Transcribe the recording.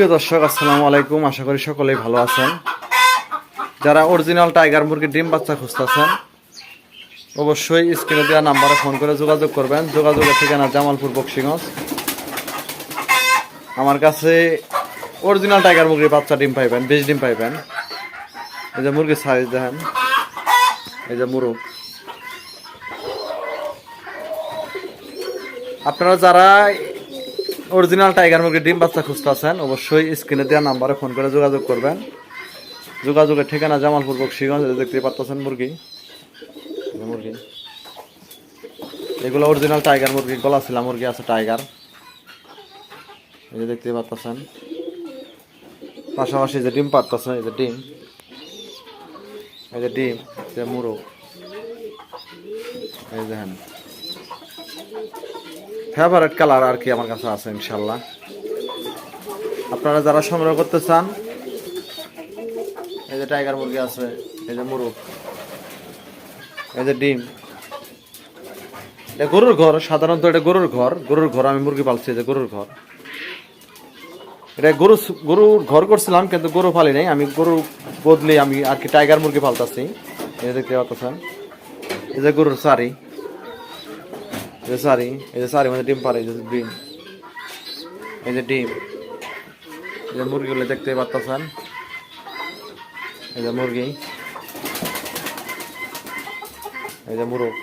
সুপ্রিয় দর্শক, আসসালামু আলাইকুম। আশা করি সকলেই ভালো আছেন। যারা অরিজিনাল টাইগার মুরগির ডিম বাচ্চা খুঁজতেছেন, অবশ্যই স্ক্রিনে দেওয়া নাম্বারে ফোন করে যোগাযোগ করবেন। যোগাযোগের ঠিকানা জামালপুর বক্সিগঞ্জ। আমার কাছে অরিজিনাল টাইগার মুরগির বাচ্চা ডিম পাইবেন, বেশ ডিম পাইবেন। এই যে মুরগির সাইজ দেখেন, এই যে মুরগ। আপনারা যারা অরিজিনাল টাইগার মুরগির ডিম বাচ্চা খুঁজতেছেন, অবশ্যই স্ক্রিনে দেওয়া নাম্বারে ফোন করে যোগাযোগ করবেন। যোগাযোগের ঠিকানা জামালপুর বক্সিগঞ্জ যে দেখতে পাচ্ছেন মুরগি। মুরগি। এগুলো অরিজিনাল টাইগার মুরগি গলা ছিলা মুরগি আছে টাইগার এই যে দেখতে পাচ্ছেন পাশাপাশি যে ডিম পাচ্ছেন এই যে ডিম। এই যে ডিম যে মুরগ। এই দেখেন ফেভারিট কালার আর কি আমার কাছে আছে, ইনশাল্লাহ। আপনারা যারা সংগ্রহ করতে চান, এই যে টাইগার মুরগি আছে, এই যে মুরগ, এই যে ডিম। এটা গরুর ঘর, সাধারণত এটা গরুর ঘর গরুর ঘর, আমি মুরগি পালছি যে গরুর ঘর। এটা গরু গরুর ঘর করছিলাম, কিন্তু গরু পালি নাই, আমি গরু বদলে আমি আর কি টাইগার মুরগি পালতাছি। এই যে দেখতে পাচ্ছেন, এই যে গরুর সারি এই যে সারি এই যে সারি মানে ডিম পারে এই যে ডিম এই যে ডিম এই যে মুরগিগুলো দেখতে পাচ্ছেন এই যে মুরগি এই যে মুরগ